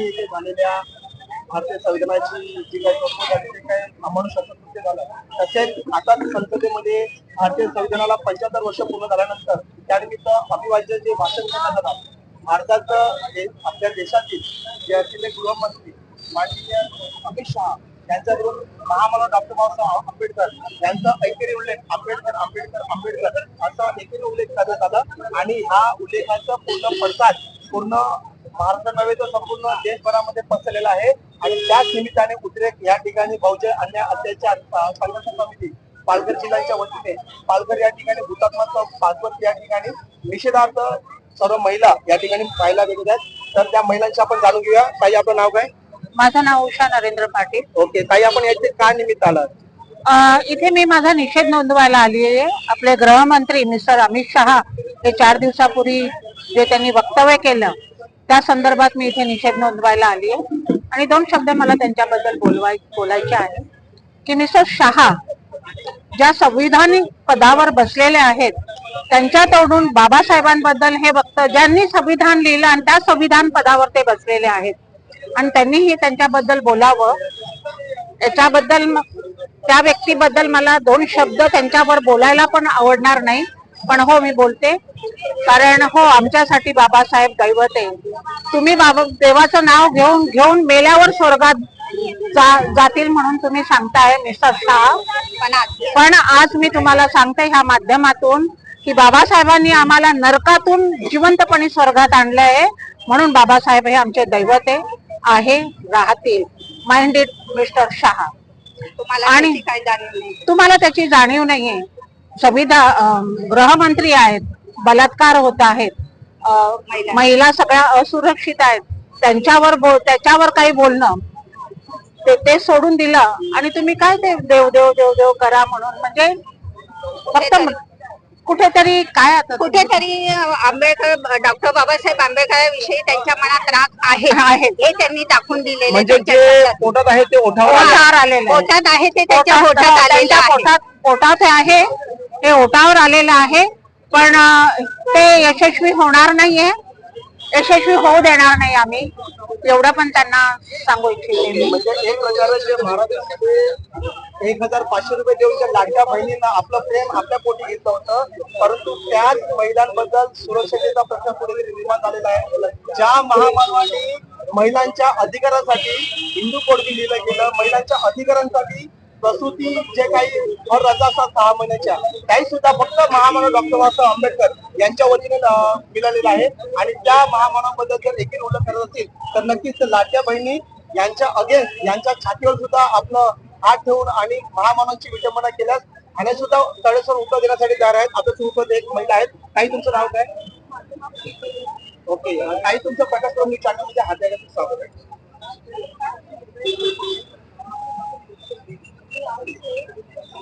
आपण इथे झालेल्या भारतीय संविधानाची जी काही काही अमानुष कृत्य झालं तसेच आता संसदेमध्ये भारतीय संविधानाला पंच्याहत्तर वर्ष पूर्ण झाल्यानंतर त्यानिमित्त अभिवाज्य जे भाषण करण्यात आलं भारताचं हे आपल्या देशातील जे असलेले गृहमंत्री माननीय अमित शहा यांच्याकडून महामानव डॉक्टर बाबासाहेब आंबेडकर यांचा ऐकेरी उल्लेख आंबेडकर आंबेडकर आंबेडकर असा एकेरी उल्लेख करण्यात आला. आणि हा उल्लेखाचा पूर्ण पडसाद पूर्ण महाराष्ट्र नव्हे तर संपूर्ण देशभरामध्ये पसरलेला आहे. आणि त्याच निमित्ताने उद्रेक या ठिकाणी बहुजन अन्याय अत्याचार संघर्ष समिती पालघर जिल्ह्याच्या वतीने पालघर या ठिकाणी हुतात्मा पाचवत या ठिकाणी निषेधार्थ सर्व महिला या ठिकाणी पाहायला भेटत आहेत. तर त्या महिलांची आपण जाणून घेऊया. ताई आपलं नाव काय? माझं नाव उषा नरेंद्र पाटील. ओके ताई आपण याचे का निमित्त आलात? अ, इथे मी माझा निषेध नोंदवायला आली आहे. आपले गृहमंत्री मिस्टर अमित शहा हे चार दिवसापूर्वी जे त्यांनी वक्तव्य केलं त्या संदर्भात मी इथे निषेध नोंदवायला आली आहे. आणि दोन शब्द मला त्यांच्याबद्दल बोलवाय बोलायचे आहे. की मिस्टर शहा ज्या संविधानिक पदावर बसलेले आहेत त्यांच्या तोडून बाबासाहेबांबद्दल हे वक्त ज्यांनी संविधान लिहिलं आणि त्या संविधान पदावर ते बसलेले आहेत. आणि त्यांनीही त्यांच्याबद्दल बोलावं. याच्याबद्दल त्या व्यक्तीबद्दल मला दोन शब्द त्यांच्यावर बोलायला पण आवडणार नाही. पण हो मी बोलते. कारण हो आमच्यासाठी बाबासाहेब दैवत आहे. तुम्ही बाबा देवाचं नाव घेऊन घेऊन मेल्यावर स्वर्गात जा- जातील म्हणून तुम्ही सांगताय मिस्टर शहा पण आज मी तुम्हाला सांगते ह्या माध्यमातून की बाबासाहेबांनी आम्हाला नरकातून जिवंतपणे स्वर्गात आणलंय म्हणून बाबासाहेब हे आमचे दैवत आहे आहे राहतील. Minded mister Shah. आणि तुम्हाला त्याची जाणीव नाहीये. संविधान गृहमंत्री आहेत. बलात्कार होत आहेत. महिला. सगळ्या असुरक्षित आहेत. त्यांच्यावर बोल त्याच्यावर काही बोलणं ते ते सोडून दिलं. आणि तुम्ही काय ते देव देव देव देव करा म्हणून? म्हणजे फक्त कुठेतरी. काय आता कुठेतरी आंबेडकर डॉक्टर बाबासाहेब आंबेडकरांविषयी त्यांच्या मनात राग आहे. हे त्यांनी दाखवून दिलेले म्हणजे जे पोटात आहे ते ओठावर आलेलं आहे. पोटात आहे ते त्याच्या पोटात- पोटात आलेलं त्यांच्या आहे. पोटात पोटात आहे. हे ओटावर आलेलं आहे. पण ते यशस्वी होणार नाहीये. यशस्वी होऊ देणार नाही आम्ही. एवढं पण त्यांना सांगू इच्छिते म्हणजे एक प्रकारे एक हजार पाचशे रुपये देऊन त्या लाडक्या बहिणींना आपलं प्रेम आपल्या पोटी घेतलं होतं. परंतु त्याच महिलांबद्दल सुरक्षतेचा प्रश्न कुठेतरी निर्माण झालेला आहे. ज्या महामानवाने महिलांच्या अधिकारासाठी हिंदू कोड लिहिलं गेलं महिलांच्या अधिकारांसाठी प्रसूती जे काही भर रजा असतात सहा महिन्याच्या त्याही सुद्धा फक्त महामानव डॉक्टर बाबासाहेब आंबेडकर यांच्या वतीने मिळालेलं आहे. आणि त्या महामानवाबद्दल जर एकही उल्लेख करत असतील तर नक्कीच लाडक्या बहिणी यांच्या अगेन्स्ट यांच्या छातीवर सुद्धा आपलं हात ठेवून आणि महामानवांची विटंबना केल्यास आणि सुद्धा तळेसर उत्तर देण्यासाठी तयार आहेत. आता तुमचं एक महिला आहेत. काही तुमचं नाव काय? ओके. काही तुमचं प्रकाश करून मी चॅनलमध्ये हात द्यायला स्वागत आहे.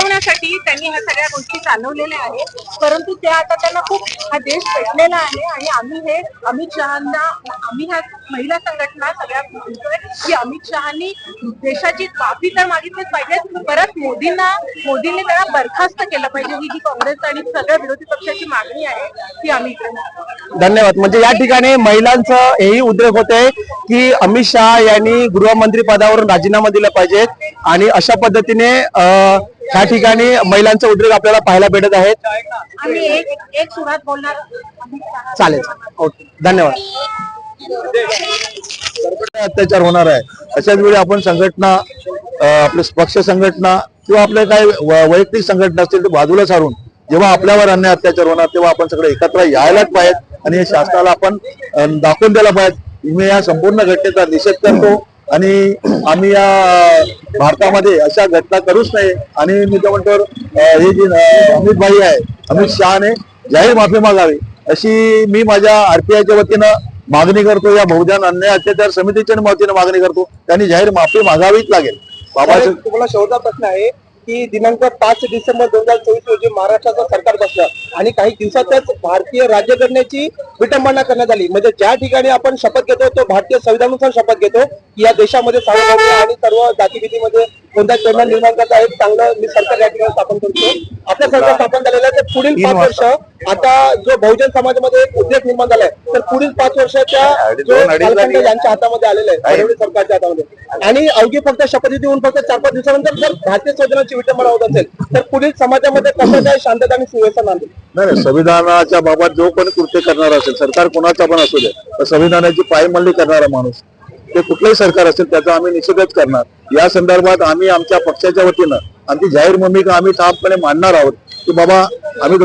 भटकवण्यासाठी त्यांनी ह्या सगळ्या गोष्टी चालवलेल्या आहेत. परंतु त्या आता त्यांना खूप हा देश पेटलेला आहे आणि आम्ही हे अमित शहाना आम्ही ह्या महिला संघटना सगळ्या म्हणतोय की अमित शहानी देशाची माफी तर मागितलीच पाहिजे परत मोदींना मोदींनी त्यांना बरखास्त केलं पाहिजे. ही जी काँग्रेस आणि सगळ्या विरोधी पक्षाची मागणी आहे ती आम्ही धन्यवाद. म्हणजे या ठिकाणी महिलांचं हेही उद्रेक होते की अमित शहा यांनी गृहमंत्री पदावरून राजीनामा दिला पाहिजे आणि अशा पद्धतीने अं, या ठिकाणी महिलांचा उद्रेक आपल्याला पाहायला भेटत आहेत. चालेल. ओके. धन्यवाद. अत्याचार होणार आहे. अशाच वेळी आपण संघटना आपले पक्ष संघटना किंवा आपल्या काही वैयक्तिक संघटना असतील ते बाजूला सारून जेव्हा आपल्यावर अन्याय अत्याचार होणार तेव्हा आपण सगळे एकत्र यायलाच पाहिजेत आणि हे शासनाला आपण दाखवून द्यायला पाहिजे मी या संपूर्ण घटनेचा निषेध करतो. आणि आम्ही या भारतामध्ये अशा घटना करूच नाही. आणि मी तर म्हणतो हे जी अमित भाई आहे अमित शहाने जाहीर माफी मागावी अशी मी माझ्या आरपीआयच्या वतीनं मागणी करतो या बहुजन अन्याय अत्याचार समितीच्या वतीनं मागणी करतो त्यांनी जाहीर माफी मागावीच लागेल. बाबा तुम्हाला शेवटचा प्रश्न आहे की दिनांक पाच डिसेंबर दोन हजार चोवीस रोजी महाराष्ट्राचं सरकार बसलं आणि काही दिवसातच भारतीय राज्यघटनेची विटंबना करण्यात आली. म्हणजे ज्या ठिकाणी आपण शपथ घेतो तो भारतीय संविधानानुसार शपथ घेतो की या देशामध्ये सार्वभौम आणि सर्व जातीभीतीमध्ये कोणत्याच प्रेरणा निर्माण करता एक चांगलं मी सरकार या ठिकाणी स्थापन करतो. आपलं सरकार स्थापन झालेलं आहे तर पुढील पाच वर्ष आता जो बहुजन समाजामध्ये एक उद्रेक निर्माण झालाय तर पुढील पाच वर्षाच्या. यांच्या हातामध्ये आलेला आहे. सरकारच्या हातामध्ये. आणि अवघी फक्त शपथविधी होऊन फक्त चार पाच दिवसानंतर जर भारतीय संविधानाची विटंबना होत असेल तर पुढील समाजामध्ये कसं काय शांतता आणि सुव्यवस्था नांदेल नाही नाही, संविधानाच्या बाबत जो कोणी कृत्य करणार असेल सरकार कोणाचा पण असू दे तर संविधानाची पायमल्ली करणारा माणूस ते कुठलंही सरकार असेल त्याचा आम्ही निषेधच करणार. या संदर्भात आम्ही आमच्या पक्षाच्या वतीनं आमची जाहीर भूमिका आम्ही ठामपणे मांडणार आहोत की बाबा आम्ही